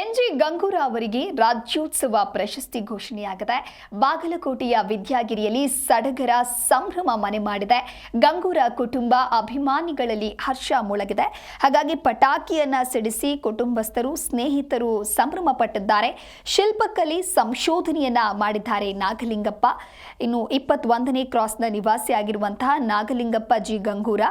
N G ಗಂಗೂರ ಅವರಿಗೆ ರಾಜ್ಯೋತ್ಸವ ಪ್ರಶಸ್ತಿ ಘೋಷಣೆಯಾಗಿದೆ. ಬಾಗಲಕೋಟೆಯ ವಿದ್ಯಾಗಿರಿಯಲ್ಲಿ ಸಡಗರ ಸಂಭ್ರಮ ಮನೆ ಮಾಡಿದೆ. ಗಂಗೂರ ಕುಟುಂಬ ಅಭಿಮಾನಿಗಳಲ್ಲಿ ಹರ್ಷ ಮೊಳಗಿದೆ. ಹಾಗಾಗಿ ಪಟಾಕಿಯನ್ನ ಸಿಡಿಸಿ ಕುಟುಂಬಸ್ಥರು, ಸ್ನೇಹಿತರು ಸಂಭ್ರಮ ಪಟ್ಟಿದ್ದಾರೆ. ಶಿಲ್ಪಕಲೆ ಸಂಶೋಧನೆಯನ್ನ ಮಾಡಿದ್ದಾರೆ ನಾಗಲಿಂಗಪ್ಪ. ಇನ್ನು ಇಪ್ಪತ್ತೊಂದನೇ ಕ್ರಾಸ್ನ ನಿವಾಸಿಯಾಗಿರುವಂತಹ ನಾಗಲಿಂಗಪ್ಪ ಜಿ ಗಂಗೂರ,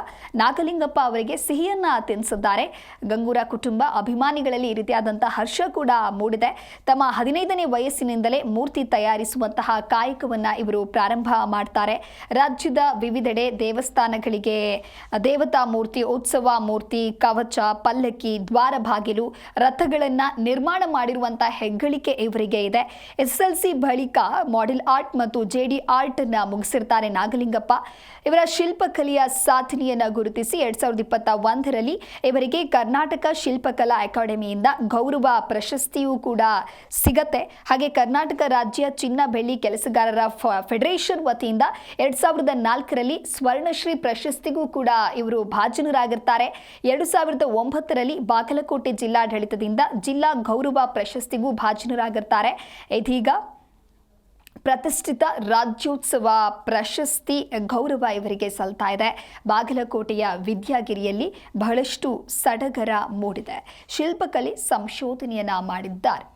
ನಾಗಲಿಂಗಪ್ಪ ಅವರಿಗೆ ಸಿಹಿಯನ್ನ ತಿನ್ನಿಸಿದ್ದಾರೆ. ಗಂಗೂರ ಕುಟುಂಬ ಅಭಿಮಾನಿಗಳಲ್ಲಿ ಈ ರೀತಿಯಾದಂತಹ ಕೂಡ ಮೂಡಿದೆ. ತಮ್ಮ ಹದಿನೈದನೇ ವಯಸ್ಸಿನಿಂದಲೇ ಮೂರ್ತಿ ತಯಾರಿಸುವಂತಹ ಕಾಯಕವನ್ನು ಇವರು ಪ್ರಾರಂಭ ಮಾಡ್ತಾರೆ. ರಾಜ್ಯದ ವಿವಿಧೆಡೆ ದೇವಸ್ಥಾನಗಳಿಗೆ ದೇವತಾ ಮೂರ್ತಿ, ಉತ್ಸವ ಮೂರ್ತಿ, ಕವಚ, ಪಲ್ಲಕ್ಕಿ, ದ್ವಾರ ಬಾಗಿಲು, ರಥಗಳನ್ನ ನಿರ್ಮಾಣ ಮಾಡಿರುವಂತಹ ಹೆಗ್ಗಳಿಕೆ ಇವರಿಗೆ ಇದೆ. ಎಸ್ ಎಲ್ ಸಿ ಬಳಿಕ ಮಾಡೆಲ್ ಆರ್ಟ್ ಮತ್ತು ಜೆ ಡಿ ಆರ್ಟ್ನ ಮುಗಿಸಿರ್ತಾರೆ ನಾಗಲಿಂಗಪ್ಪ. ಇವರ ಶಿಲ್ಪಕಲೆಯ ಸಾಧನೆಯನ್ನು ಗುರುತಿಸಿ ಎರಡ್ ಸಾವಿರದ ಇಪ್ಪತ್ತ ಒಂದರಲ್ಲಿ ಇವರಿಗೆ ಕರ್ನಾಟಕ ಶಿಲ್ಪಕಲಾ ಅಕಾಡೆಮಿಯಿಂದ ಗೌರವ ಪ್ರಶಸ್ತಿಯೂ ಕೂಡ ಸಿಗತ್ತೆ. ಹಾಗೆ ಕರ್ನಾಟಕ ರಾಜ್ಯ ಚಿನ್ನ ಬೆಳ್ಳಿ ಕೆಲಸಗಾರರ ಫೆಡರೇಷನ್ ವತಿಯಿಂದ ಎರಡ್ ಸಾವಿರದ ನಾಲ್ಕರಲ್ಲಿ ಸ್ವರ್ಣಶ್ರೀ ಪ್ರಶಸ್ತಿಗೂ ಕೂಡ ಇವರು ಭಾಜನರಾಗಿರ್ತಾರೆ. ಎರಡು ಸಾವಿರದ ಒಂಬತ್ತರಲ್ಲಿ ಬಾಗಲಕೋಟೆ ಜಿಲ್ಲಾಡಳಿತದಿಂದ ಜಿಲ್ಲಾ ಗೌರವ ಪ್ರಶಸ್ತಿಗೂ ಭಾಜನರಾಗಿರ್ತಾರೆ. ಇದೀಗ ಪ್ರತಿಷ್ಠಿತ ರಾಜ್ಯೋತ್ಸವ ಪ್ರಶಸ್ತಿ ಗೌರವ ಇವರಿಗೆ ಸಲ್ತಾ ಇದೆ. ಬಾಗಲಕೋಟೆಯ ವಿದ್ಯಾಗಿರಿಯಲ್ಲಿ ಬಹಳಷ್ಟು ಸಡಗರ ಮೂಡಿದೆ. ಶಿಲ್ಪಕಲೆ ಸಂಶೋಧನೆಯನ್ನ ಮಾಡಿದ್ದಾರೆ.